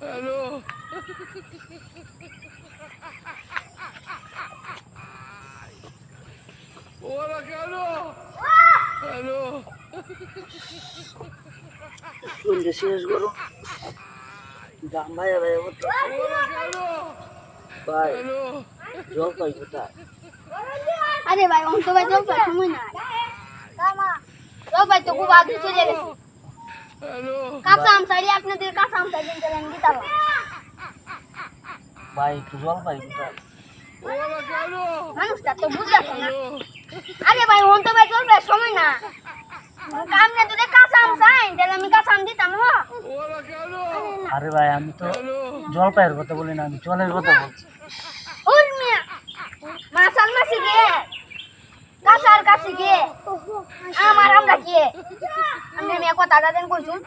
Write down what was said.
Hello ওরা কেন hello শরীরটা শেষ করো গাম কেন ভাই হ্যালো জল পাই কোথায় আরে ভাই অন্ত ভাই জল পাই সময় না জল পাই তো খুব আগে চলে গেছে। হ্যালো কাঁচা আম চাইলে আপনাদের কাঁচা আম চাইলে ভাই একটু জল পাই কোথায় ওরা কেন মানুষটা তো না। আরে ভাই অন্ত ভাই জল পাই সময় না। আপনি যদি কাঁচা আম চাই তাহলে আমি কাঁচা আম দিতাম আরে ভাই আমি তো হ্যালো জল পাইয়ের কথা বলি না আমি জলের কথা বলছি। মাসাল মাসি গে কাঁচার কাছে গে আমার আমরা কে? আমি মেয়ে কথা দাদেন কইছুন।